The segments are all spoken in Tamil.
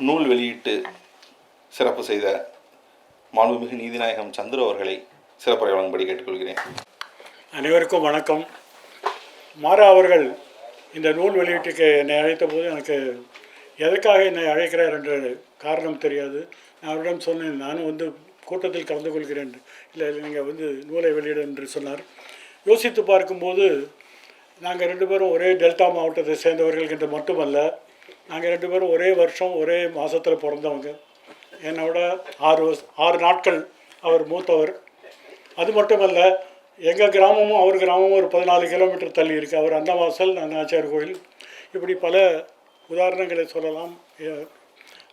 நூல் வெளியிட்டு சிறப்பு செய்த மாண்புமிகு நீதிநாயகம் சந்துரு அவர்களை சிறப்புரை வழங்கும்படி கேட்டுக்கொள்கிறேன். அனைவருக்கும் வணக்கம். மாறா அவர்கள் இந்த நூல் வெளியீட்டுக்கு என்னை அழைத்த போது எனக்கு எதற்காக என்னை அழைக்கிறார் என்ற காரணம் தெரியாது. நான் அவரிடம் சொன்னேன் நானும் வந்து கூட்டத்தில் கலந்து கொள்கிறேன். இல்லை இல்லை நீங்கள் வந்து நூலை வெளியிடு என்று சொன்னார். யோசித்து பார்க்கும்போது நாங்கள் ரெண்டு பேரும் ஒரே டெல்டா மாவட்டத்தை சேர்ந்தவர்கள் என்று மட்டுமல்ல நாங்கள் ரெண்டு பேரும் ஒரே வருஷம் ஒரே மாதத்தில் பிறந்தவங்க. என்னோட ஆறு ஆறு நாட்கள் அவர் மூத்தவர். அது மட்டுமல்ல எங்கள் கிராமமும் அவர் கிராமமும் ஒரு பதினாலு கிலோமீட்டர் தள்ளி இருக்குது அவர் அன்னவாசல் நான் நாச்சியார் கோயில். இப்படி பல உதாரணங்களை சொல்லலாம்.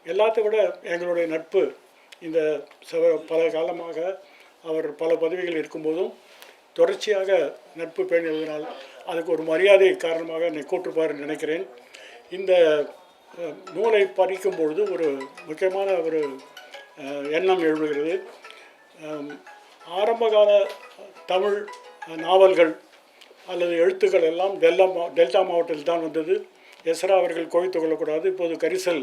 எல்லாத்தை விட எங்களுடைய நட்பு இந்த சவ- பல காலமாக அவர் பல பதவிகள் இருக்கும்போதும் தொடர்ச்சியாக நட்பு பேணுவதனால் அதுக்கு ஒரு மரியாதை காரணமாக என்னை கூட்டுப்பார் நினைக்கிறேன். இந்த நூலை படிக்கும் பொழுது ஒரு முக்கியமான ஒரு எண்ணம் எழுகிறது ஆரம்பகால தமிழ் நாவல்கள் அல்லது எழுத்துக்கள் எல்லாம் டெல்லா மா டெல்டா மாவட்டத்தில் தான் வந்தது. எஸ்ரா அவர்கள் கோவித்து கொள்ளக்கூடாது. இப்போது கரிசல்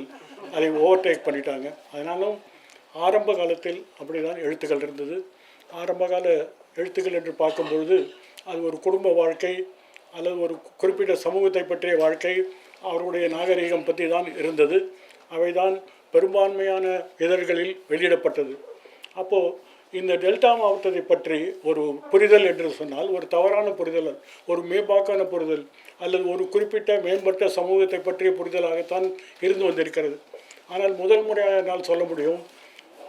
அதை ஓவர்டேக் பண்ணிட்டாங்க. அதனாலும் ஆரம்ப காலத்தில் அப்படி தான் எழுத்துக்கள் இருந்தது. ஆரம்பகால எழுத்துக்கள் என்று பார்க்கும்பொழுது அது ஒரு குடும்ப வாழ்க்கை அல்லது ஒரு குறிப்பிட்ட சமூகத்தை பற்றிய வாழ்க்கை அவருடைய நாகரிகம் பற்றி தான் இருந்தது. அவைதான் பெரும்பான்மையான இதழ்களில் வெளியிடப்பட்டது. அப்போது இந்த டெல்டா மாவட்டத்தை பற்றி ஒரு புரிதல் என்று சொன்னால் ஒரு தவறான புரிதல் ஒரு மேம்பாக்கான புரிதல் அல்லது ஒரு குறிப்பிட்ட மேம்பட்ட சமூகத்தை பற்றிய புரிதலாகத்தான் இருந்து வந்திருக்கிறது. ஆனால் முதல் முறையாக என்னால் சொல்ல முடியும்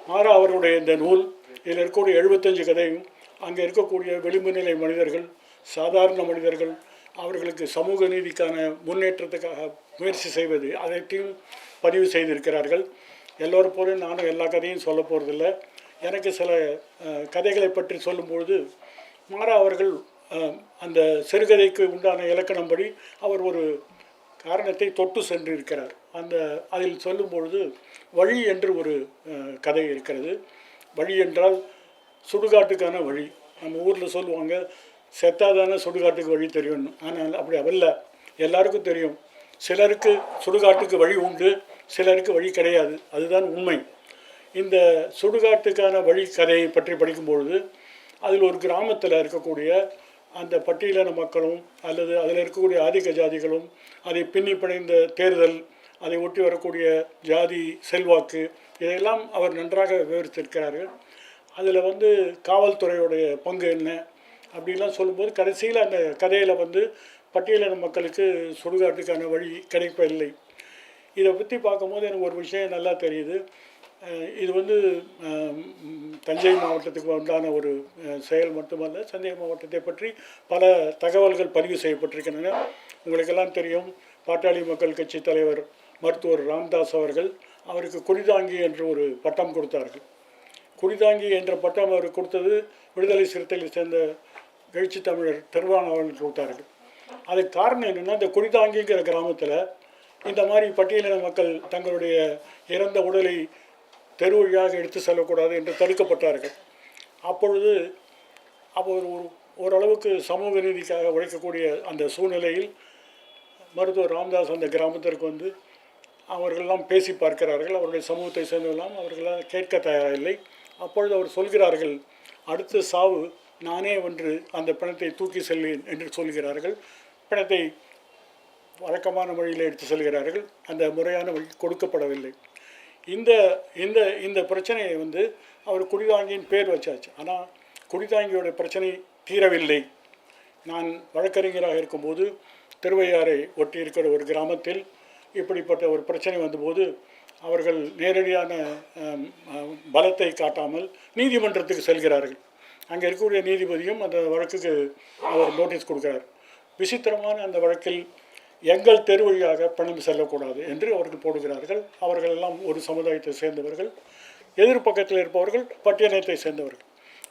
மாறா அவருடைய இந்த நூல் இதில் இருக்கக்கூடிய எழுபத்தஞ்சு கதையும் அங்கே இருக்கக்கூடிய விளிம்பு நிலை மனிதர்கள் சாதாரண மனிதர்கள் அவர்களுக்கு சமூக நீதிக்கான முன்னேற்றத்துக்காக முயற்சி செய்வது அதற்கும் பதிவு செய்திருக்கிறார்கள். எல்லோரும் போல நானும் எல்லா கதையும் சொல்ல போகிறதில்ல எனக்கு சில கதைகளை பற்றி சொல்லும்பொழுது மாறா அவர்கள் அந்த சிறுகதைக்கு உண்டான இலக்கணம்படி அவர் ஒரு காரணத்தை தொட்டு சென்றிருக்கிறார். அந்த அதில் சொல்லும்பொழுது வழி என்று ஒரு கதை இருக்கிறது. வழி என்றால் சுடுகாட்டுக்கான வழி. நம்ம ஊரில் சொல்லுவாங்க செத்தாதானே சுடுகாட்டுக்கு வழி தெரியணும் ஆனால் அப்படி அவல்ல. எல்லாருக்கும் தெரியும். சிலருக்கு சுடுகாட்டுக்கு வழி உண்டு சிலருக்கு வழி கிடையாது. அதுதான் உண்மை. இந்த சுடுகாட்டுக்கான வழி கதையை பற்றி படிக்கும்பொழுது அதில் ஒரு கிராமத்தில் இருக்கக்கூடிய அந்த பட்டியலின மக்களும் அல்லது அதில் இருக்கக்கூடிய ஆதிக்க ஜாதிகளும் அதை பின்னி பிணைந்த தேர்தல் அதை ஒட்டி வரக்கூடிய ஜாதி செல்வாக்கு இதையெல்லாம் அவர் நன்றாக விவரித்திருக்கிறார்கள். அதில் வந்து காவல்துறையுடைய பங்கு என்ன? அப்படிலாம் சொல்லும்போது கடைசியில் அந்த கதையில் வந்து பட்டியலின மக்களுக்கு சுடுகாட்டுக்கான வழி கிடைப்பதில்லை இதை பற்றி பார்க்கும்போது எனக்கு ஒரு விஷயம் நல்லா தெரியுது. இது வந்து தஞ்சை மாவட்டத்துக்கு உண்டான ஒரு செயல் மட்டுமல்ல தஞ்சை மாவட்டத்தை பற்றி பல தகவல்கள் பதிவு செய்யப்பட்டிருக்கின்றன. உங்களுக்கெல்லாம் தெரியும் பாட்டாளி மக்கள் கட்சி தலைவர் மருத்துவர் ராம்தாஸ் அவர்கள் அவருக்கு குடிதாங்கி என்று ஒரு பட்டம் கொடுத்தார்கள். குடிதாங்கி என்ற பட்டம் அவர் கொடுத்தது விடுதலை சிறுத்தைகளை சேர்ந்த எழுச்சி தமிழர் திருவான் அவர்களுக்கு கொடுத்தார்கள். அதுக்கு காரணம் என்னென்னா இந்த குடிதாங்கிங்கிற கிராமத்தில் இந்த மாதிரி பட்டியலின மக்கள் தங்களுடைய இறந்த உடலை தெரு வழியாக எடுத்து செல்லக்கூடாது என்று தடுக்கப்பட்டார்கள். அப்பொழுது அப்போ ஒரு ஒரு- ஓரளவுக்கு சமூக நீதிக்காக உழைக்கக்கூடிய அந்த சூழ்நிலையில் மருத்துவர் ராமதாஸ் அந்த கிராமத்திற்கு வந்து அவர்களெல்லாம் பேசி பார்க்கிறார்கள். அவருடைய சமூகத்தை சேர்ந்தவெல்லாம் அவர்களால் கேட்க தயாரில்லை. அப்பொழுது அவர் சொல்கிறார்கள் அடுத்த சாவு நானே ஒன்று அந்த பிணத்தை தூக்கி செல்வேன் என்று சொல்கிறார்கள். பிணத்தை வழக்கமான வழியில் எடுத்து செல்கிறார்கள். அந்த முறையான வழி கொடுக்கப்படவில்லை. இந்த இந்த இந்த பிரச்சனையை வந்து அவர் குடிதாங்கியின் பேர் வச்சாச்சு. ஆனால் குடிதாங்கியோட பிரச்சனை தீரவில்லை. நான் வழக்கறிஞராக இருக்கும்போது திருவையாறை ஒட்டி இருக்கிற ஒரு கிராமத்தில் இப்படிப்பட்ட ஒரு பிரச்சனை வந்தபோது அவர்கள் நேரடியான பலத்தை காட்டாமல் நீதிமன்றத்துக்கு செல்கிறார்கள். அங்கே இருக்கக்கூடிய நீதிபதியும் அந்த வழக்குக்கு அவர் நோட்டீஸ் கொடுக்கிறார். விசித்திரமான அந்த வழக்கில் எங்கள் தெரு வழியாக பணம் செல்லக்கூடாது என்று அவர்கள் போடுகிறார்கள். அவர்கள் எல்லாம் ஒரு சமுதாயத்தை சேர்ந்தவர்கள். எதிர்ப்பக்கத்தில் இருப்பவர்கள் பட்டியலத்தை சேர்ந்தவர்கள்.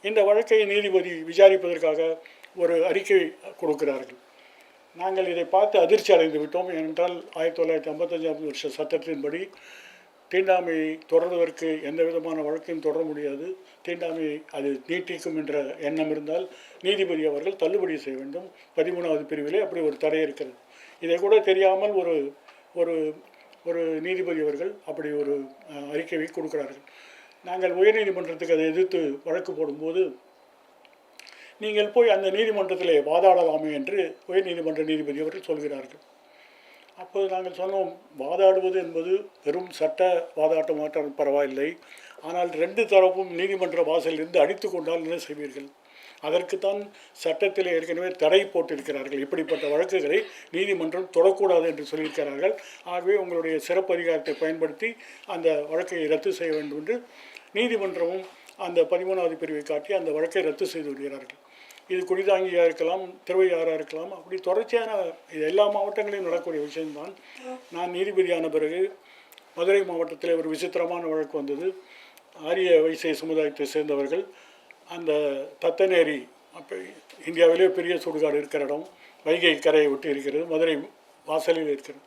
இந்த வழக்கை நீதிபதி விசாரிப்பதற்காக ஒரு அறிக்கை கொடுக்கிறார்கள். நாங்கள் இதை பார்த்து அதிர்ச்சி அடைந்து விட்டோம். ஏனென்றால் ஆயிரத்தி தொள்ளாயிரத்தி ஐம்பத்தஞ்சாம் வருஷ சட்டத்தின்படி தீண்டாமையை தொடர்வதற்கு எந்த விதமான வழக்கையும் தொடர முடியாது. தீண்டாமையை அது நீட்டிக்கும் என்ற எண்ணம் இருந்தால் நீதிபதி அவர்கள் தள்ளுபடி செய்ய வேண்டும். பதிமூணாவது பிரிவிலே அப்படி ஒரு தடை இருக்கிறது. இதை கூட தெரியாமல் ஒரு ஒரு ஒரு நீதிபதி அவர்கள் அப்படி ஒரு அறிக்கையை கொடுக்கிறார்கள். நாங்கள் உயர்நீதிமன்றத்துக்கு அதை எதிர்த்து வழக்கு போடும்போது நீங்கள் போய் அந்த நீதிமன்றத்திலே வாதாடலாமே என்று உயர்நீதிமன்ற நீதிபதி அவர்கள் சொல்கிறார்கள். அப்போது நாங்கள் சொன்னோம் வாதாடுவது என்பது வெறும் சட்ட வாதாட்டம் மாற்றம் பரவாயில்லை. ஆனால் ரெண்டு தரப்பும் நீதிமன்ற வாசலிலிருந்து அடித்து கொண்டால் என்ன செய்வீர்கள்? அதற்குத்தான் சட்டத்தில் ஏற்கனவே தடை போட்டிருக்கிறார்கள். இப்படிப்பட்ட வழக்குகளை நீதிமன்றம் தொடக்கூடாது என்று சொல்லியிருக்கிறார்கள். ஆகவே உங்களுடைய சிறப்பு அதிகாரத்தை பயன்படுத்தி அந்த வழக்கை ரத்து செய்ய வேண்டும் என்று நீதிமன்றமும் அந்த பதிமூணாவது பிரிவை காட்டி அந்த வழக்கை ரத்து செய்து விடுகிறார்கள். இது குடிதாங்கியாக இருக்கலாம் திருவையாறாக இருக்கலாம் அப்படி தொடர்ச்சியான இது எல்லா மாவட்டங்களிலும் நடக்கக்கூடிய விஷயம்தான். நான் நீதிபதியான பிறகு மதுரை மாவட்டத்தில் ஒரு விசித்திரமான வழக்கு வந்தது. ஆரிய வைசை சமுதாயத்தை சேர்ந்தவர்கள் அந்த தத்தநேரி அப்போ இந்தியாவிலே பெரிய சுடுகாடு இருக்கிற இடம் வைகை கரையை ஒட்டி இருக்கிறது மதுரை வாசலில் இருக்கிறது.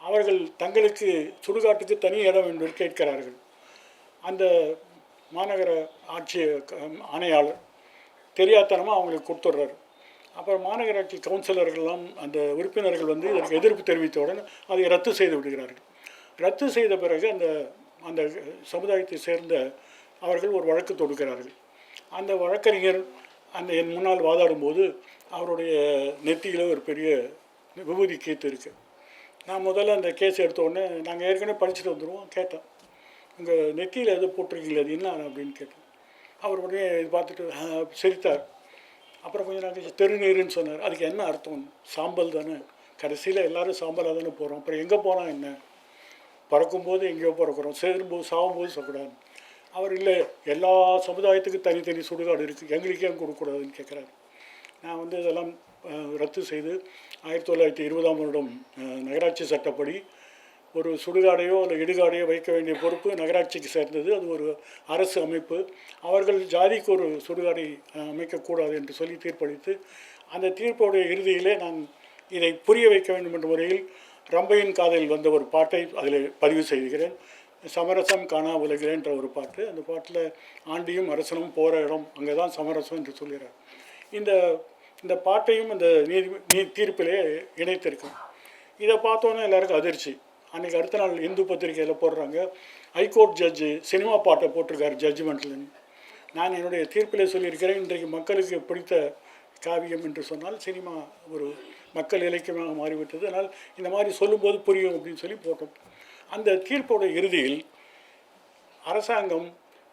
அவர்கள் தங்களுக்கு சுடுகாட்டுக்கு தனி இடம் என்று கேட்கிறார்கள். அந்த மாநகர ஆட்சி ஆணையாளர் தெரியாதனமாக அவங்களுக்கு கொடுத்துட்றாரு. அப்புறம் மாநகராட்சி கவுன்சிலர்கள்லாம் அந்த உறுப்பினர்கள் வந்து இதற்கு எதிர்ப்பு தெரிவித்தவுடன் அதை ரத்து செய்து விடுகிறார்கள். ரத்து செய்த பிறகு அந்த அந்த சமுதாயத்தை சேர்ந்த அவர்கள் ஒரு வழக்கு தொடுக்கிறார்கள். அந்த வழக்கறிஞர் அந்த என் முன்னால் வாதாடும்போது அவருடைய நெத்தியில் ஒரு பெரிய விபூதி கீத்து இருக்குது நான் முதல்ல அந்த கேஸ் எடுத்தோடனே நாங்கள் ஏற்கனவே படிச்சுட்டு வந்துடுவோம் கேட்டேன். உங்கள் நெத்தியில் எது போட்டிருக்கீங்களா? அது என்ன? அப்படின்னு கேட்டேன். அவர் உடனே இது பார்த்துட்டு சிரித்தார். அப்புறம் கொஞ்சம் நாள் தெருநீருன்னு சொன்னார். அதுக்கு என்ன அர்த்தம்? சாம்பல் தானே. கடைசியில் எல்லாரும் சாம்பலாக தானே போகிறோம் அப்புறம் எங்கே போனால் என்ன? பறக்கும்போது எங்கேயோ பறக்கிறோம். சேரும்போது சாகும்போது சொல்லக்கூடாது அவர் இல்லை எல்லா சமுதாயத்துக்கும் தனித்தனி சுடுகாடு இருக்குது எங்களுக்கு கொடுக்கக்கூடாதுன்னு கேட்குறாரு நான் வந்து இதெல்லாம் ரத்து செய்து ஆயிரத்தி தொள்ளாயிரத்தி இருபதாம் வருடம் நகராட்சி சட்டப்படி ஒரு சுடுகாடையோ அல்லது இடுகாடையோ வைக்க வேண்டிய பொறுப்பு நகராட்சிக்கு சேர்ந்தது. அது ஒரு அரசு அமைப்பு. அவர்கள் ஜாதிக்கு ஒரு சுடுகாடை அமைக்கக்கூடாது என்று சொல்லி தீர்ப்பளித்து அந்த தீர்ப்புடைய இறுதியிலே நான் இதை புரிய வைக்க வேண்டும் என்ற முறையில் ரம்பையின் காதலில் வந்த ஒரு பாட்டை அதில் பதிவு செய்கிறேன். சமரசம் காணா உலகிறேன்ற ஒரு பாட்டு. அந்த பாட்டில் ஆண்டியும் அரசனும் போகிற இடம் அங்கே தான் சமரசம் என்று சொல்கிறார். இந்த இந்த பாட்டையும் இந்த நீதி நீ தீர்ப்பிலே இணைத்திருக்கேன் இதை பார்த்தோன்னே எல்லாருக்கும் அதிர்ச்சி. அன்றைக்கி அடுத்த நாள் இந்து பத்திரிகையில் போடுறாங்க. ஹைகோர்ட் ஜட்ஜு சினிமா பாட்டை போட்டிருக்காரு ஜட்ஜ்மெண்ட்லன்னு நான் என்னுடைய தீர்ப்பிலே சொல்லியிருக்கிறேன் இன்றைக்கு மக்களுக்கு பிடித்த காவியம் என்று சொன்னால் சினிமா ஒரு மக்கள் இலக்கியமாக மாறிவிட்டது. அதனால் இந்த மாதிரி சொல்லும்போது புரியும் அப்படின்னு சொல்லி போட்டோம். அந்த தீர்ப்போட இறுதியில் அரசாங்கம்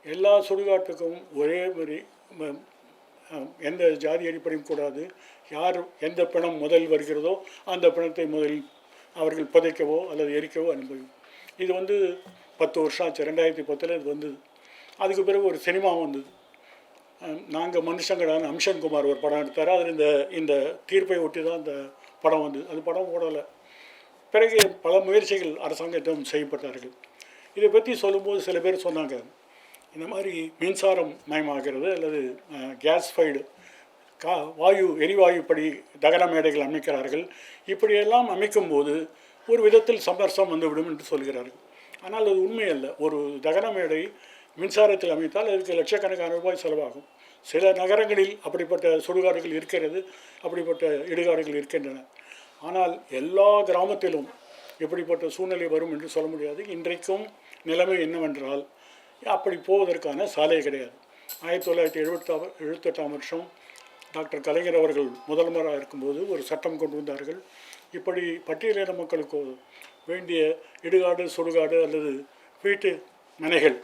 எல்லா சுடுகாட்டுக்கும் ஒரே மாதிரி எந்த ஜாதி அடிப்படையும் கூடாது. யார் எந்த பிணம் முதல் வருகிறதோ அந்த பிணத்தை முதலில் அவர்கள் புதைக்கவோ அல்லது எரிக்கவோ அனுமதி இது வந்து பத்து வருஷம் ஆச்சு. ரெண்டாயிரத்தி பத்தில் இது வந்தது. அதுக்கு பிறகு ஒரு சினிமா வந்தது. நாங்கள் மனுஷங்களான அம்சன்குமார் ஒரு படம் எடுத்தார். அதில் இந்த இந்த தீர்ப்பை ஒட்டி தான் அந்த படம் வந்தது. அந்த படம் ஓடலை. பிறகு பல முயற்சிகள் அரசாங்கத்திடம் செய்யப்பட்டார்கள். இதை பற்றி சொல்லும்போது சில பேர் சொன்னாங்க இந்த மாதிரி மின்சாரம் மயமாகிறது அல்லது கேஸ் ஃபைடு கா வாயு எரிவாயுப்படி தகன மேடைகள் அமைக்கிறார்கள். இப்படியெல்லாம் அமைக்கும்போது ஒரு விதத்தில் சமரசம் வந்துவிடும் என்று சொல்கிறார்கள். ஆனால் அது உண்மை அல்ல ஒரு தகன மேடை மின்சாரத்தில் அமைத்தால் அதுக்கு லட்சக்கணக்கான ரூபாய் செலவாகும். சில நகரங்களில் அப்படிப்பட்ட சுடுகாடுகள் இருக்கிறது அப்படிப்பட்ட இடுகாடுகள் இருக்கின்றன. ஆனால் எல்லா கிராமத்திலும் இப்படிப்பட்ட சூழ்நிலை வரும் என்று சொல்ல முடியாது. இன்றைக்கும் நிலைமை என்னவென்றால் அப்படி போவதற்கான சாலை கிடையாது. ஆயிரத்தி தொள்ளாயிரத்தி எழுபத்தாம் எழுபத்தெட்டாம் வருஷம் டாக்டர் கலைஞர் அவர்கள் முதல்வராக இருக்கும்போது ஒரு சட்டம் கொண்டு வந்தார்கள். இப்படி பட்டியலின மக்களுக்கு வேண்டிய இடுகாடு சுடுகாடு அல்லது வீட்டு மனைகள்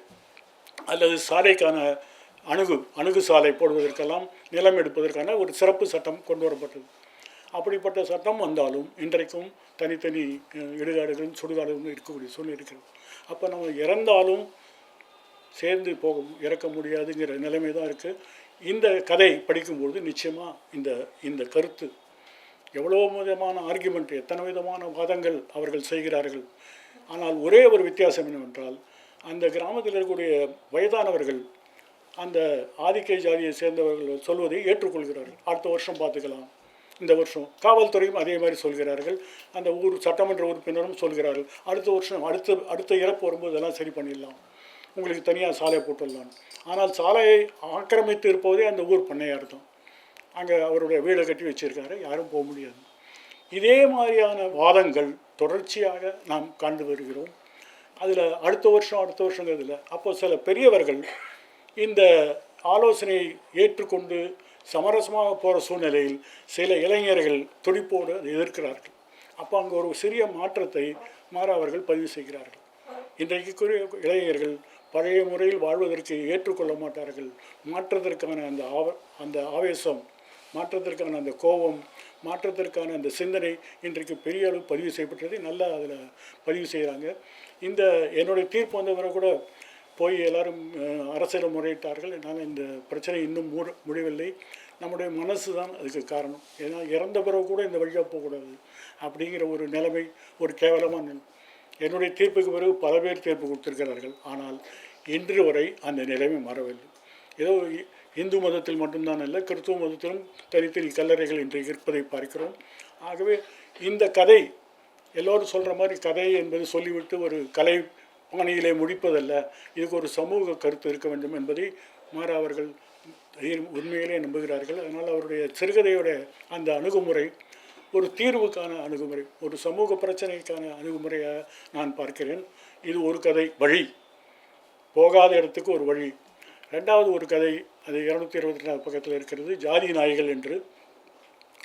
அல்லது சாலைக்கான அணுகு அணுகு சாலை போடுவதற்கெல்லாம் நிலம் எடுப்பதற்கான ஒரு சிறப்பு சட்டம் கொண்டு வரப்பட்டது. அப்படிப்பட்ட சட்டம் வந்தாலும் இன்றைக்கும் தனித்தனி இடுகாடுகளும் சுடுகாடுகளும் இருக்கக்கூடிய சூழ்நிலை இருக்கிறது. அப்போ நம்ம இறந்தாலும் சேர்ந்து போக இறக்க முடியாதுங்கிற நிலைமை தான் இருக்குது இந்த கதை படிக்கும்பொழுது நிச்சயமாக இந்த இந்த கருத்து எவ்வளோ விதமான ஆர்குமெண்ட் எத்தனை விதமான வாதங்கள் அவர்கள் செய்கிறார்கள். ஆனால் ஒரே ஒரு வித்தியாசம் என்னவென்றால் அந்த கிராமத்தில் இருக்கக்கூடிய வயதானவர்கள் அந்த ஆதிக்க ஜாதியை சேர்ந்தவர்கள் சொல்வதை ஏற்றுக்கொள்கிறார்கள். அடுத்த வருஷம் பார்த்துக்கலாம். இந்த வருஷம் காவல்துறையும் அதே மாதிரி சொல்கிறார்கள். அந்த ஊர் சட்டமன்ற உறுப்பினரும் சொல்கிறார்கள். அடுத்த வருஷம் அடுத்த அடுத்த இறப்பு வரும்போது இதெல்லாம் சரி பண்ணிடலாம். உங்களுக்கு தனியாக சாலை போட்டுடலாம் ஆனால் சாலையை ஆக்கிரமித்து இருப்பதே அந்த ஊர் பண்ணையார் தான். அங்கே அவருடைய வீடை கட்டி வச்சிருக்காரு. யாரும் போக முடியாது. இதே மாதிரியான வாதங்கள் தொடர்ச்சியாக நாம் காண்டு வருகிறோம். அதில் அடுத்த வருஷம் அடுத்த வருஷங்கிறதுல அப்போ சில பெரியவர்கள் இந்த ஆலோசனையை ஏற்றுக்கொண்டு சமரசமாக போகிற சூழ்நிலையில் சில இளைஞர்கள் துடிப்போடு அதை எதிர்க்கிறார்கள். அப்போ அங்கே ஒரு சிறிய மாற்றத்தை மாற அவர்கள் பதிவு செய்கிறார்கள். இன்றைக்கு இளைஞர்கள் பழைய முறையில் வாழ்வதற்கு ஏற்றுக்கொள்ள மாட்டார்கள். மாற்றத்திற்கான அந்த ஆவ அந்த ஆவேசம் மாற்றத்திற்கான அந்த கோபம் மாற்றத்திற்கான அந்த சிந்தனை இன்றைக்கு பெரிய அளவு பதிவு செய்யப்பட்டது. நல்லா அதில் பதிவு செய்கிறாங்க இந்த என்னுடைய தீர்ப்பு வந்தவரை கூட போய் எல்லாரும் அரசியல் முறையிட்டார்கள். என்னால் இந்த பிரச்சனை இன்னும் மூட முடியவில்லை. நம்முடைய மனசு தான் அதுக்கு காரணம். ஏன்னா இறந்த பிறகு கூட இந்த வழியாக போகக்கூடாது அப்படிங்கிற ஒரு நிலைமை ஒரு கேவலமான நிலை. என்னுடைய தீர்ப்புக்கு பிறகு பல பேர் தீர்ப்பு கொடுத்திருக்கிறார்கள். ஆனால் இன்று வரை அந்த நிலைமை மாறவில்லை. ஏதோ இந்து மதத்தில் மட்டும்தான் அல்ல கிறிஸ்துவ மதத்திலும் தனித்தனி கல்லறைகள் இன்று இருப்பதை பார்க்கிறோம். ஆகவே இந்த கதை எல்லோரும் சொல்கிற மாதிரி கதை என்பது சொல்லிவிட்டு ஒரு கலை பாணியிலே முடிப்பதல்ல இதுக்கு ஒரு சமூக கருத்து இருக்க வேண்டும் என்பதை மாற அவர்கள் உண்மையிலே நம்புகிறார்கள். அதனால் அவருடைய சிறுகதையோட அந்த அணுகுமுறை ஒரு தீர்வுக்கான அணுகுமுறை ஒரு சமூக பிரச்சனைக்கான அணுகுமுறையாக நான் பார்க்கிறேன். இது ஒரு கதை வழி. போகாத இடத்துக்கு ஒரு வழி. ரெண்டாவது ஒரு கதை அது இரநூத்தி இருபத்தி நாலு பக்கத்தில் இருக்கிறது ஜாதி நாய்கள் என்று.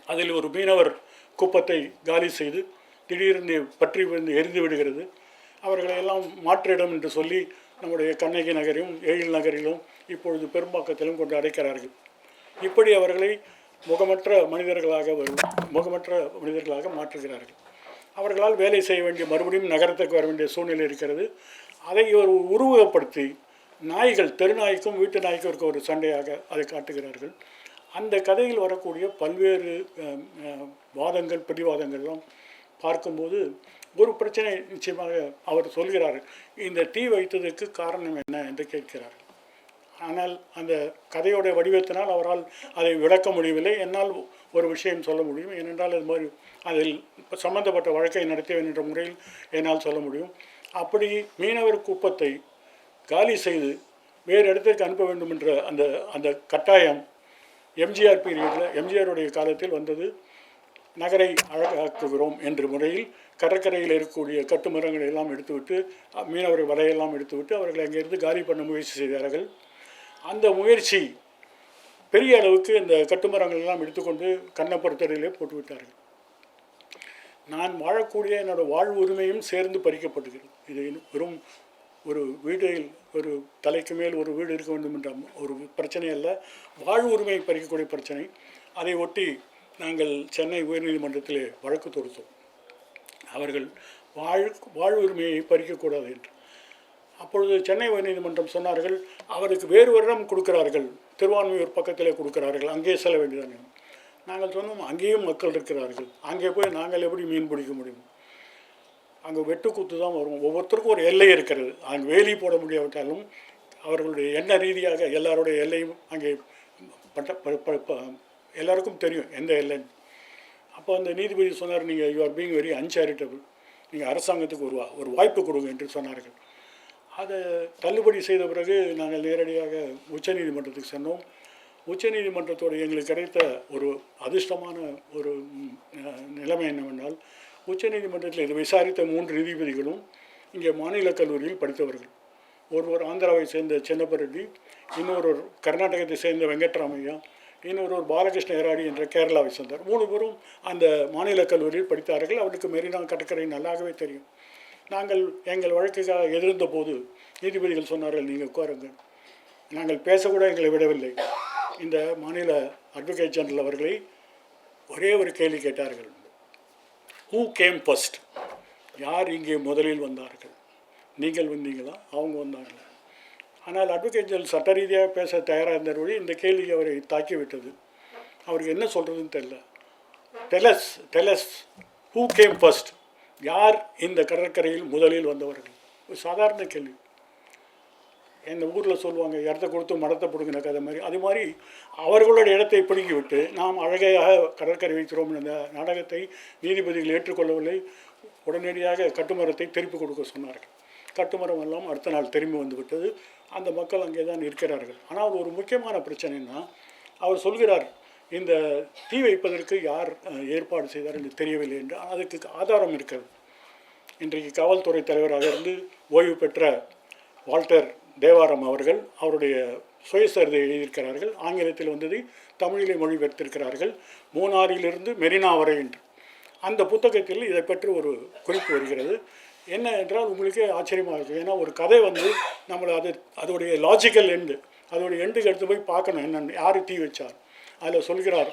அதில் ஒரு மீனவர் குப்பத்தை காலி செய்து திடீரென்று பற்றி வந்து எரிந்து விடுகிறது. அவர்களை எல்லாம் மாற்றிடம் என்று சொல்லி நம்முடைய கண்ணகி நகரிலும் எழில் நகரிலும் இப்பொழுது பெரும்பாக்கத்திலும் கொண்டு அடைக்கிறார்கள். இப்படி அவர்களை முகமற்ற மனிதர்களாக வரும் முகமற்ற மனிதர்களாக மாற்றுகிறார்கள். அவர்களால் வேலை செய்ய வேண்டிய மறுபடியும் நகரத்துக்கு வர வேண்டிய சூழ்நிலை இருக்கிறது. அதை ஒரு உருவகப்படுத்தி நாய்கள் தெருநாய்க்கும் வீட்டு நாய்க்கும் இருக்க ஒரு சண்டையாக அதை காட்டுகிறார்கள். அந்த கதையில் வரக்கூடிய பல்வேறு வாதங்கள் பிடிவாதங்கள்லாம் பார்க்கும்போது ஒரு பிரச்சனை நிச்சயமாக அவர் சொல்கிறார். இந்த தீ வைத்ததற்கு காரணம் என்ன என்று கேட்கிறார் ஆனால் அந்த கதையோட வடிவத்தினால் அவரால் அதை விளக்க முடியவில்லை. என்னால் ஒரு விஷயம் சொல்ல முடியும். ஏனென்றால் அது மாதிரி அதில் சம்பந்தப்பட்ட வழக்கை நடத்தியவன் என்ற முறையில் என்னால் சொல்ல முடியும். அப்படி மீனவர் குப்பத்தை காலி செய்து வேறு இடத்திற்கு அனுப்ப வேண்டும் என்ற அந்த அந்த கட்டாயம் எம்ஜிஆர் பீரியடில் எம்ஜிஆருடைய காலத்தில் வந்தது. நகரை அழகாக்குகிறோம் என்ற முறையில் கடற்கரையில் இருக்கக்கூடிய கட்டுமரங்களை எல்லாம் எடுத்துவிட்டு மீனவர் வலையெல்லாம் எடுத்துவிட்டு அவர்களை அங்கிருந்து காலி பண்ண முயற்சி செய்தார்கள். அந்த முயற்சி பெரிய அளவுக்கு இந்த கட்டுமரங்கள் எல்லாம் எடுத்துக்கொண்டு கண்ணப்புறத்தடையிலே போட்டு விட்டார்கள் நான் வாழக்கூடிய என்னோட வாழ்வு உரிமையும் சேர்ந்து பறிக்கப்படுகிறது இது வெறும் ஒரு வீட்டில் ஒரு தலைக்கு மேல் ஒரு வீடு இருக்க வேண்டும் என்ற ஒரு பிரச்சனை அல்ல வாழ்வு உரிமையை பறிக்கக்கூடிய பிரச்சனை. அதை ஒட்டி நாங்கள் சென்னை உயர்நீதிமன்றத்தில் வழக்கு தொடுத்தோம். அவர்கள் வாழ் வாழ்வு உரிமையை பறிக்கக்கூடாது என்று. அப்பொழுது சென்னை உயர்நீதிமன்றம் சொன்னார்கள் அவருக்கு வேறு வருடம் கொடுக்கிறார்கள். திருவான்மையூர் பக்கத்திலே கொடுக்கிறார்கள். அங்கே செல்ல வேண்டியதானே நாங்கள் சொன்னோம் அங்கேயும் மக்கள் இருக்கிறார்கள். அங்கே போய் நாங்கள் எப்படி மீன் பிடிக்க முடியும்? அங்கே வெட்டுக்கூத்து தான் வரும் ஒவ்வொருத்தருக்கும் ஒரு எல்லை இருக்கிறது. அங்கே வேலி போட முடியாவிட்டாலும் அவர்களுடைய எண்ண ரீதியாக எல்லாருடைய எல்லையும் அங்கே பட்ட ப- ப- ப- எல்லாருக்கும் தெரியும் எந்த எல்லைன்னு அப்போ அந்த நீதிபதி சொன்னார் நீங்கள் you are being very uncharitable நீங்கள் அரசாங்கத்துக்கு ஒரு வா- ஒரு வாய்ப்பு கொடுங்க என்று சொன்னார்கள். அதை தள்ளுபடி செய்த பிறகு நாங்கள் நேரடியாக உச்சநீதிமன்றத்துக்கு சென்றோம். உச்சநீதிமன்றத்தோடு எங்களுக்கு கிடைத்த ஒரு அதிர்ஷ்டமான ஒரு நிலைமை என்னவென்றால் உச்சநீதிமன்றத்தில் இதை விசாரித்த மூன்று நீதிபதிகளும் இங்கே மாநில கல்லூரியில் படித்தவர்கள். ஒருவர் ஆந்திராவை சேர்ந்த சின்னப்பரெட்டி இன்னொரு இன்னொருவர் கர்நாடகத்தை சேர்ந்த வெங்கட்ராமையா இன்னொருவர் பாலகிருஷ்ண எராடி என்ற கேரளாவை சேர்ந்தார். மூணு பேரும் அந்த மாநில கல்லூரியில் படித்தார்கள். அவருக்கு மெரினா கடற்கரை நல்லாகவே தெரியும். நாங்கள் எங்கள் வழக்குக்காக எதிர்ந்த போது நீதிபதிகள் சொன்னார்கள் நீங்கள் உட்காருங்கள் நாங்கள் பேசக்கூட எங்களை விடவில்லை. இந்த மாநில அட்வொகேட் ஜெனரல் அவர்களை ஒரே ஒரு கேள்வி கேட்டார்கள். ஹூ கேம் ஃபஸ்ட் யார் இங்கே முதலில் வந்தார்கள்? நீங்கள் வந்தீங்களா? அவங்க வந்தாங்களா? ஆனால் அட்வொகேட் ஜெனரல் சட்ட ரீதியாக பேச தயாராக இருந்தபடி இந்த கேள்வி அவரை தாக்கி விட்டது அவருக்கு என்ன சொல்கிறதுன்னு தெரில tell us tell us who came first யார் இந்த கடற்கரையில் முதலில் வந்தவர்கள்? ஒரு சாதாரண கேள்வி. எந்த ஊரில் சொல்லுவாங்க இடத்த கொடுத்து மடத்தை பிடுங்கின கதை மாதிரி. அது மாதிரி அவர்களோட இடத்தை பிடுங்கிவிட்டு நாம் அழகையாக கடற்கரை வைக்கிறோம் இந்த நாடகத்தை நீதிபதிகள் ஏற்றுக்கொள்ளவில்லை. உடனடியாக கட்டுமரத்தை திருப்பி கொடுக்க சொன்னார்கள். கட்டுமரம் எல்லாம் அடுத்த நாள் திரும்பி வந்துவிட்டது அந்த மக்கள் அங்கே தான் இருக்கிறார்கள். ஆனால் ஒரு முக்கியமான பிரச்சனைன்னா அவர் சொல்கிறார் இந்த தீ வைப்பதற்கு யார் ஏற்பாடு செய்தார் என்று தெரியவில்லை என்று அதுக்கு ஆதாரம் இருக்கிறது. இன்றைக்கு காவல்துறை தலைவராக இருந்து ஓய்வு பெற்ற வால்டர் தேவாரம் அவர்கள் அவருடைய சுயசரிதை எழுதியிருக்கிறார்கள். ஆங்கிலத்தில் வந்ததை தமிழிலே மொழிபெயர்த்திருக்கிறார்கள். மூணாறிலிருந்து மெரினா வரை என்று. அந்த புத்தகத்தில் இதை பற்றி ஒரு குறிப்பு வருகிறது. என்ன என்றால் உங்களுக்கே ஆச்சரியமாக இருக்கும். ஏன்னா ஒரு கதை வந்து நம்மளை அது அதோடைய லாஜிக்கல் எண்டு அதோடைய எண்டுக்கு எடுத்து போய் பார்க்கணும். என்னென்னு யார் தீ வச்சார்? அதில் சொல்கிறார்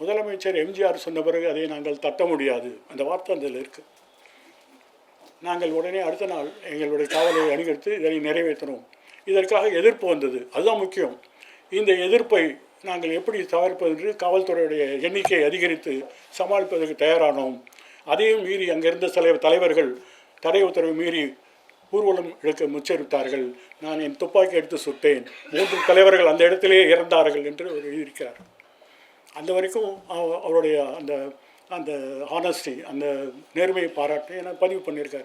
முதலமைச்சர் எம்ஜிஆர் சொன்ன பிறகு அதை நாங்கள் தட்ட முடியாது. அந்த வார்த்தை அதில் இருக்குது நாங்கள் உடனே அடுத்த நாள் எங்களுடைய காவலை அணுகெடுத்து இதனை நிறைவேற்றினோம் இதற்காக எதிர்ப்பு வந்தது. அதுதான் முக்கியம். இந்த எதிர்ப்பை நாங்கள் எப்படி தவிர்ப்பது என்று காவல்துறையுடைய எண்ணிக்கை அதிகரித்து சமாளிப்பதற்கு தயாரானோம். அதையும் மீறி அங்கிருந்த சில தலைவர்கள் தடை உத்தரவை மீறி ஊர்வலம் இழுக்க முச்சரித்தார்கள். நான் என் துப்பாக்கி எடுத்து சுட்டேன். மூன்று தலைவர்கள் அந்த இடத்திலேயே இறந்தார்கள் என்று அவர் எழுதியிருக்கிறார். அந்த வரைக்கும் அவ- அவருடைய அந்த அந்த ஹானஸ்டி அந்த நேர்மையை பாராட்டி என பதிவு பண்ணியிருக்காரு.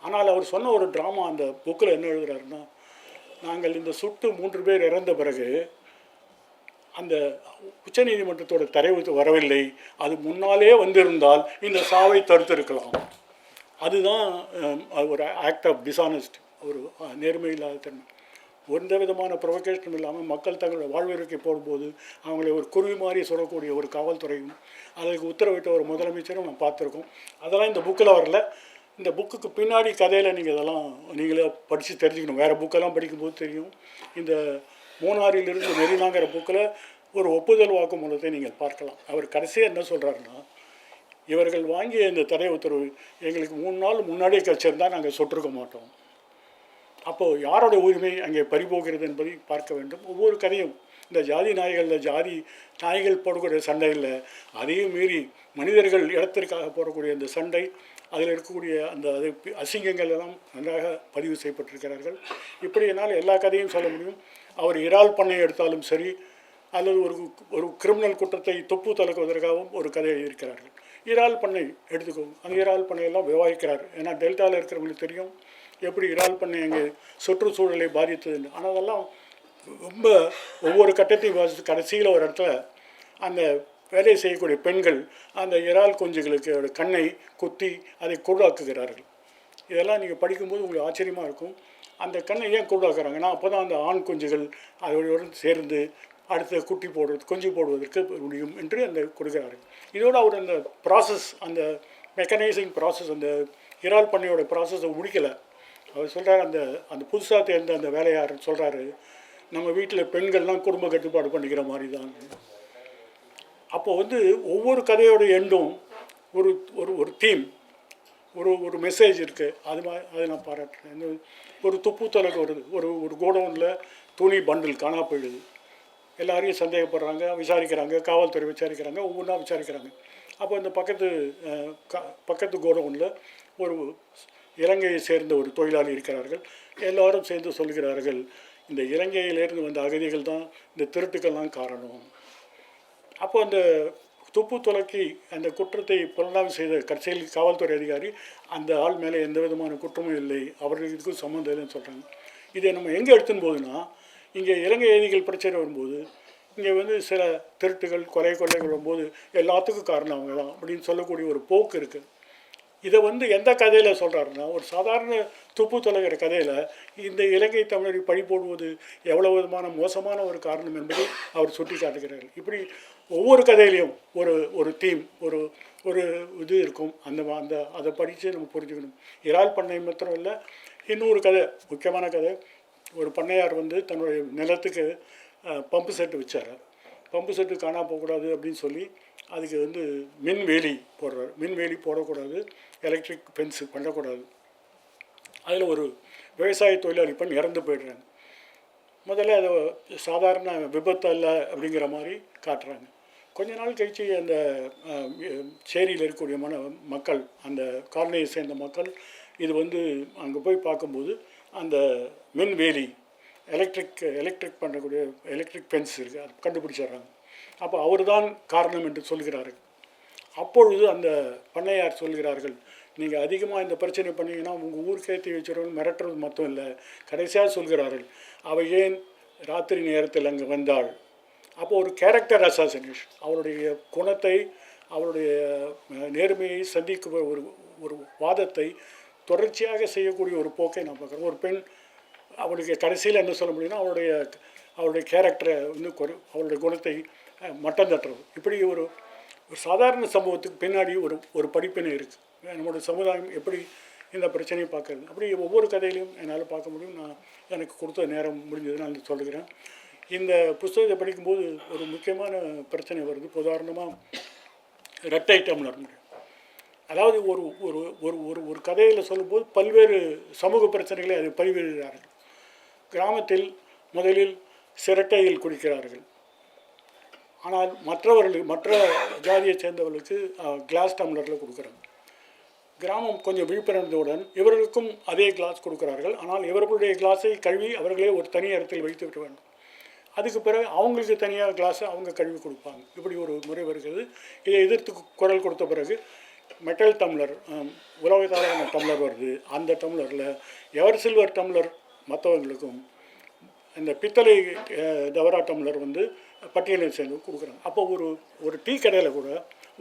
ஆனால் அவர் சொன்ன ஒரு ட்ராமா அந்த புக்கில் என்ன எழுதுகிறாருன்னா நாங்கள் இந்த சுட்டு மூன்று பேர் இறந்த பிறகு அந்த உச்சநீதிமன்றத்தோட தரைவு வரவில்லை. அது முன்னாலே வந்திருந்தால் இந்த சாவை தடுத்திருக்கலாம். அதுதான் ஒரு ஆக்ட் ஆஃப் டிஸானஸ்ட் ஒரு நேர்மை இல்லாத தன்மை. எந்த விதமான ப்ரொவகேஷனும் இல்லாமல் மக்கள் தங்களுடைய வாழ்விறக்கை போடும்போது அவங்களை ஒரு குருவி மாதிரி சொல்லக்கூடிய ஒரு காவல்துறையும் அதற்கு உத்தரவிட்ட ஒரு முதலமைச்சரும் நம்ம பார்த்துருக்கோம். அதெல்லாம் இந்த புக்கில் வரல. இந்த புக்குக்கு பின்னாடி கதையில் நீங்கள் இதெல்லாம் நீங்களே படித்து தெரிஞ்சுக்கணும். வேறு புக்கெல்லாம் படிக்கும்போது தெரியும். இந்த மூணாறிலிருந்து மெரினாங்கிற புக்கில் ஒரு ஒப்புதல் வாக்குமூலத்தை நீங்கள் பார்க்கலாம். அவர் கடைசியாக என்ன சொல்கிறாருன்னா இவர்கள் வாங்கிய இந்த தடை உத்தரவு எங்களுக்கு மூணு நாள் முன்னாடியே கிடச்சிருந்தால் நாங்கள் சொட்டிருக்க மாட்டோம். அப்போது யாரோட உரிமை அங்கே பறிபோகிறது என்பதை பார்க்க வேண்டும். ஒவ்வொரு கதையும் இந்த ஜாதி நாய்களில் ஜாதி நாய்கள் போடக்கூடிய சண்டைகளில் அதையும் மீறி மனிதர்கள் இடத்திற்காக போடக்கூடிய அந்த சண்டை அதில் இருக்கக்கூடிய அந்த அது அசிங்கங்கள் எல்லாம் நன்றாக பதிவு செய்யப்பட்டிருக்கிறார்கள். இப்படி என்னால் எல்லா கதையும் சொல்ல முடியும். அவர் இறால் பண்ணை எடுத்தாலும் சரி அல்லது ஒரு ஒரு கிரிமினல் குற்றத்தை தொப்பு தலக்குவதற்காகவும் ஒரு கதை எழுதியிருக்கிறார்கள். இறால் பண்ணை எடுத்துக்கோங்க அந்த இறால் பண்ணையெல்லாம் விவாதிக்கிறார். ஏன்னா டெல்டாவில் இருக்கிறவங்களுக்கு தெரியும் எப்படி இறால் பண்ணை அங்கே சுற்றுச்சூழலை பாதித்ததுன்னு. ஆனால் அதெல்லாம் ரொம்ப ஒவ்வொரு கட்டத்தையும் வாசித்து கடைசியில் ஒரு இடத்துல அந்த வேலை செய்யக்கூடிய பெண்கள் அந்த இறால் குஞ்சுகளுக்கு கண்ணை குத்தி அதை குருடாக்குகிறார்கள். இதெல்லாம் நீங்கள் படிக்கும்போது உங்களுக்கு ஆச்சரியமாக இருக்கும். அந்த கண்ணை ஏன் குருடாக்குறாங்கன்னா அப்போ தான் அந்த ஆண் குஞ்சுகள் அதோடு சேர்ந்து அடுத்த குட்டி போடுறது குஞ்சு போடுவதற்கு முடியும் என்று அந்த கொடுக்குறாரு. இதோடு அவர் அந்த ப்ராசஸ் அந்த மெக்கனைசிங் ப்ராசஸ் அந்த இறால் பண்ணையோட ப்ராசஸை முடிக்கலை. அவர் சொல்கிறார் அந்த அந்த புதுசாக தேர்ந்த அந்த வேலையார் சொல்கிறாரு நம்ம வீட்டில் பெண்கள்லாம் குடும்ப கட்டுப்பாடு பண்ணிக்கிற மாதிரி தான் அப்போ வந்து ஒவ்வொரு கதையோட எண்டும் ஒரு ஒரு ஒரு தீம் ஒரு ஒரு மெசேஜ் இருக்குது அது மாதிரி அதை நான் பாராட்டுறேன். ஒரு துப்பு தொலைக்கு வருது. ஒரு ஒரு கோடவுனில் துணி பண்டில் காணா போயிடுது. எல்லாரையும் சந்தேகப்படுறாங்க விசாரிக்கிறாங்க காவல்துறை விசாரிக்கிறாங்க ஒவ்வொன்றா விசாரிக்கிறாங்க. அப்போ இந்த பக்கத்து க- பக்கத்து கோடவுனில் ஒரு இலங்கையை சேர்ந்த ஒரு தொழிலாளி இருக்கிறார்கள். எல்லாரும் சேர்ந்து சொல்கிறார்கள் இந்த இலங்கையிலேருந்து வந்த அகதிகள் தான் இந்த திருட்டுக்கெல்லாம் காரணம். அப்போ அந்த துப்பு துலக்கி அந்த குற்றத்தை புலனாய்வு செய்த கடைசியில் காவல்துறை அதிகாரி அந்த ஆள் மேலே எந்த விதமான குற்றமும் இல்லை அவர்களுக்கும் சம்மந்தம் இல்லைன்னு சொல்கிறாங்க இதை நம்ம எங்கே எடுத்துன்னு போகுதுன்னா இங்கே இலங்கை எதிரிகள் பிரச்சனை வரும்போது இங்கே வந்து சில திருட்டுகள் கொலை கொள்ளைகள் வரும்போது எல்லாத்துக்கும் காரணம் அவங்க தான் அப்படின்னு சொல்லக்கூடிய ஒரு போக்கு இருக்குது இதை வந்து எந்த கதையில் சொல்கிறாருன்னா ஒரு சாதாரண துப்பு தொலைகிற கதையில் இந்த இலங்கை தமிழரை பழி போடுவது எவ்வளவு விதமான மோசமான ஒரு காரணம் என்பதை அவர் சுட்டி காட்டுகிறார் இப்படி ஒவ்வொரு கதையிலையும் ஒரு ஒரு தீம் ஒரு ஒரு இது இருக்கும். அந்த அந்த அதை படித்து நம்ம புரிஞ்சுக்கணும். இறால் பண்ணை மாத்திரம் இல்லை இன்னொரு கதை முக்கியமான கதை ஒரு பண்ணையார் வந்து தன்னுடைய நிலத்துக்கு பம்பு செட்டு வச்சார். பம்பு செட்டு காணா போகக்கூடாது அப்படின்னு சொல்லி அதுக்கு வந்து மின்வேலி போடுறார். போடுறாரு போடக்கூடாது எலக்ட்ரிக் ஃபென்ஸு பண்ணக்கூடாது. அதில் ஒரு விவசாய தொழிலாளி பெண் இறந்து போயிடுறாங்க. முதல்ல அதை சாதாரண விபத்து அல்ல அப்படிங்கிற மாதிரி காட்டுறாங்க. கொஞ்ச நாள் கழிச்சு அந்த சேரியில் இருக்கக்கூடிய மன மக்கள் அந்த காலனியை சேர்ந்த மக்கள் இது வந்து அங்கே போய் பார்க்கும்போது அந்த மின்வேலி எலக்ட்ரிக் எலக்ட்ரிக் பண்ணக்கூடிய எலக்ட்ரிக் பென்ஸ் இருக்குது அது கண்டுபிடிச்சிடுறாங்க. அப்போ அவர் தான் காரணம் என்று சொல்கிறார்கள். அப்பொழுது அந்த பண்ணையார் சொல்கிறார்கள் நீங்கள் அதிகமாக இந்த பிரச்சனை பண்ணீங்கன்னா உங்கள் ஊருக்கே தீ வச்சிருவங்க மிரட்டுறது மட்டும் இல்லை. கடைசியாக சொல்கிறார்கள் அவள் ஏன் ராத்திரி நேரத்தில் அங்கே வந்தாள்? அப்போ ஒரு கேரக்டர் அசாசினேஷன் அவருடைய குணத்தை அவருடைய நேர்மையை சந்திக்கும் ஒரு ஒரு வாதத்தை தொடர்ச்சியாக செய்யக்கூடிய ஒரு போக்கை நான் பார்க்குறேன். ஒரு பெண் அவளுக்கு கடைசியில் என்ன சொல்ல முடியும்னா அவளுடைய அவளுடைய கேரக்டரை இன்னும் குறை அவளுடைய குணத்தை மட்டம் தட்டுறது. இப்படி ஒரு ஒரு சாதாரண சம்பவத்துக்கு பின்னாடி ஒரு ஒரு படிப்பினை இருக்குது நம்மளுடைய சமுதாயம் எப்படி இந்த பிரச்சனையை பார்க்கறது அப்படி ஒவ்வொரு கதையிலையும் என்னால் பார்க்க முடியும். நான் எனக்கு கொடுத்த நேரம் முடிஞ்சது நான் சொல்லுகிறேன். இந்த புஸ்தகத்தை படிக்கும்போது ஒரு முக்கியமான பிரச்சனை வருது. உதாரணமாக ரெட்டை டம்ளர் அதாவது ஒரு ஒரு ஒரு ஒரு ஒரு கதையில் சொல்லும்போது பல்வேறு சமூக பிரச்சனைகளை அது பதிவிடுகிறார்கள் கிராமத்தில் முதலில் சிரட்டையில் குடிக்கிறார்கள். ஆனால் மற்றவர்களுக்கு மற்ற ஜாதியைச் சேர்ந்தவர்களுக்கு கிளாஸ் டம்ளரில் கொடுக்குறாங்க கிராமம் கொஞ்சம் விழிப்புணர்ந்தவுடன் இவர்களுக்கும் அதே கிளாஸ் கொடுக்குறார்கள். ஆனால் இவர்களுடைய கிளாஸை கழுவி அவர்களே ஒரு தனி இடத்தில் வைத்து விட வேண்டும். அதுக்கு பிறகு அவங்களுக்கு தனியாக கிளாஸை அவங்க கழுவி கொடுப்பாங்க. இப்படி ஒரு முறை வருகிறது. இதை எதிர்த்து குரல் கொடுத்த பிறகு மெட்டல் டம்ளர் உலகத்தாரான டம்ளர் வருது. அந்த டம்ளரில் எவர் சில்வர் டம்ளர் மற்றவங்களுக்கும் இந்த பித்தளை தவரா டம்ளர் வந்து பட்டியலில் சேர்ந்து கொடுக்குறாங்க. அப்போ ஒரு ஒரு டீ கடையில் கூட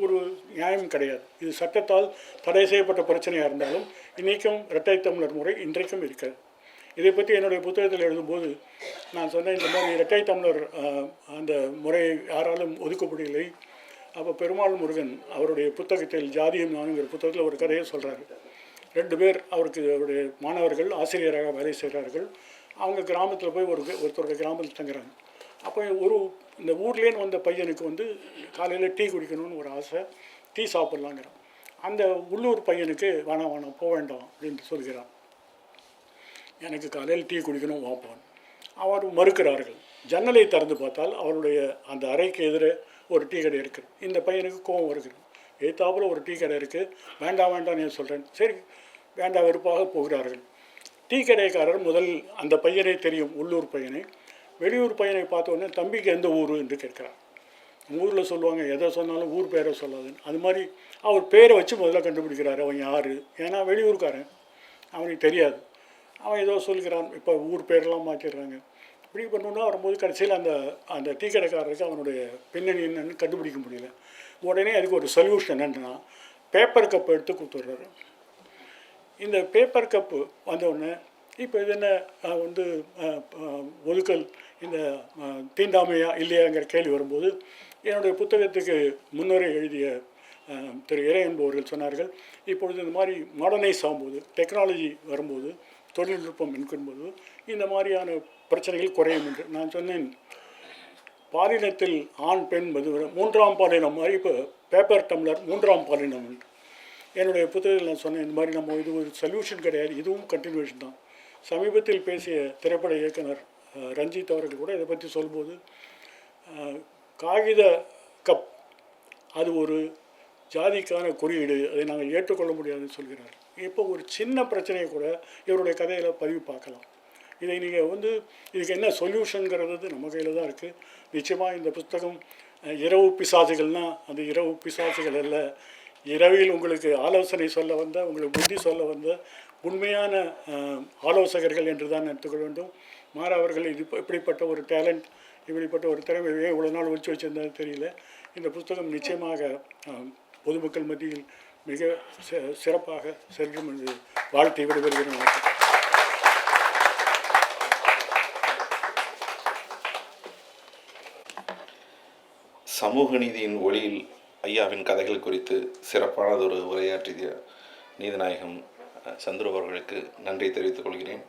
ஒரு நியாயம் கிடையாது. இது சட்டத்தால் தடை செய்யப்பட்ட பிரச்சனையாக இருந்தாலும் இன்றைக்கும் இரட்டை டம்ளர் முறை இன்றைக்கும் இருக்காது. இதை பற்றி என்னுடைய புத்தகத்தில் எழுதும்போது நான் சொன்னேன் இந்த மாதிரி இரட்டை டம்ளர் அந்த முறையை யாராலும் ஒதுக்க முடியலை அப்போ பெருமாள் முருகன் அவருடைய புத்தகத்தில் ஜாதியும் நானுங்கிற புத்தகத்தில் ஒரு கதையை சொல்கிறாரு ரெண்டு பேர் அவருக்கு அவருடைய மாணவர்கள் ஆசிரியராக வேலை செய்கிறார்கள் அவங்க கிராமத்தில் போய் ஒரு ஒருத்தருடைய கிராமத்தில் தங்குறாங்க. அப்போ ஒரு இந்த ஊர்லேன்னு வந்த பையனுக்கு வந்து காலையில் டீ குடிக்கணும்னு ஒரு ஆசை. டீ சாப்பிட்லாங்கிறான். அந்த உள்ளூர் பையனுக்கு வேணாம் வேணாம் போக வேண்டாம் அப்படின்னு சொல்கிறான். எனக்கு காலையில் டீ குடிக்கணும் வாப்பான் அவர் மறுக்கிறார்கள். ஜன்னலை திறந்து பார்த்தால் அவருடைய அந்த அறைக்கு எதிரே ஒரு டீ கடை இருக்குது இந்த பையனுக்கு கோபம் வருகிறது எய்த்தாப்புல ஒரு டீ கடை இருக்குது வேண்டாம் வேண்டாம் நான் சொல்கிறேன் சரி வேண்டாம் வெறுப்பாக போகிறார்கள். டீ கடைக்காரர் முதல் அந்த பையனை தெரியும் உள்ளூர் பையனை. வெளியூர் பையனை பார்த்தோன்னே தம்பிக்கு எந்த ஊர்? என்று கேட்கிறார். ஊரில் சொல்லுவாங்க எதை சொன்னாலும் ஊர் பேரை சொல்லாதுன்னு. அது மாதிரி அவர் பேரை வச்சு முதல்ல கண்டுபிடிக்கிறாரு அவன் யார்? ஏன்னா வெளியூர்காரன். அவனுக்கு தெரியாது. அவன் ஏதோ சொல்கிறான் இப்போ ஊர் பேரெல்லாம் மாற்றிடுறாங்க இப்படி பண்ணணுன்னா வரும்போது கடைசியில் அந்த அந்த டீ கடைக்காரருக்கு அவனுடைய பின்னணி என்னன்னு கண்டுபிடிக்க முடியல. உடனே அதுக்கு ஒரு சொல்யூஷன் என்னன்னா பேப்பர் கப் எடுத்து கொடுத்துட்றாரு. இந்த பேப்பர் கப்பு வந்தவுடனே இப்போ இது என்ன வந்து ஒதுக்கல் இந்த தீண்டாமையா இல்லையாங்கிற கேள்வி வரும்போது என்னுடைய புத்தகத்துக்கு முன்னுரை எழுதிய திரு இறை என்பவர்கள் சொன்னார்கள் இப்பொழுது இந்த மாதிரி மாடர்னைஸ் ஆகும்போது டெக்னாலஜி வரும்போது தொழில்நுட்பம் என்கும்போது இந்த மாதிரியான பிரச்சனைகள் குறையும் என்று நான் சொன்னேன். பாலினத்தில் ஆண் பெண் மது மூன்றாம் பாலினம் மாதிரி இப்போ பேப்பர் டம்ளர் மூன்றாம் பாலினம் என்று என்னுடைய புத்தகத்தில் நான் சொன்னேன் இந்த மாதிரி நம்ம இது ஒரு சொல்யூஷன் கிடையாது இதுவும் கண்டினியூஷன் தான். சமீபத்தில் பேசிய திரைப்பட இயக்குனர் ரஞ்சித் அவர்கள் கூட இதை பற்றி சொல்லும்போது காகித கப் அது ஒரு ஜாதிக்கான குறியீடு அதை நாங்கள் ஏற்றுக்கொள்ள முடியாதுன்னு சொல்கிறார். இப்போ ஒரு சின்ன பிரச்சனையை கூட இவருடைய கதையில் பதிவு பார்க்கலாம். இதை நீங்கள் வந்து இதுக்கு என்ன சொல்யூஷனுங்கிறது நம்ம கையில் தான் இருக்குது நிச்சயமாக இந்த புத்தகம் இரவு பிசாசுகள்னால் அந்த இரவு பிசாசுகள் அல்ல. இரவில் உங்களுக்கு ஆலோசனை சொல்ல வந்த உங்களுக்கு புத்தி சொல்ல வந்த உண்மையான ஆலோசகர்கள் என்று தான் எடுத்துக்கொள்ள வேண்டும். மாற அவர்கள் இது இப்படிப்பட்ட ஒரு டேலண்ட் இப்படிப்பட்ட ஒரு திறமை இவ்வளோ நாள் ஒழிச்சு வச்சிருந்தாலும் தெரியல. இந்த புத்தகம் நிச்சயமாக பொதுமக்கள் மத்தியில் மிக சிறப்பாக செல்லும் என்று வாழ்த்தி விடைபெறுகிறேன். சமூக நீதியின் ஒளியில் ஐயாவின் கதைகள் குறித்து சிறப்பானதொரு உரையாற்றிய நீதிநாயகம் அஹ், சந்துரு அவர்களுக்கு நன்றி தெரிவித்துக் கொள்கிறேன்.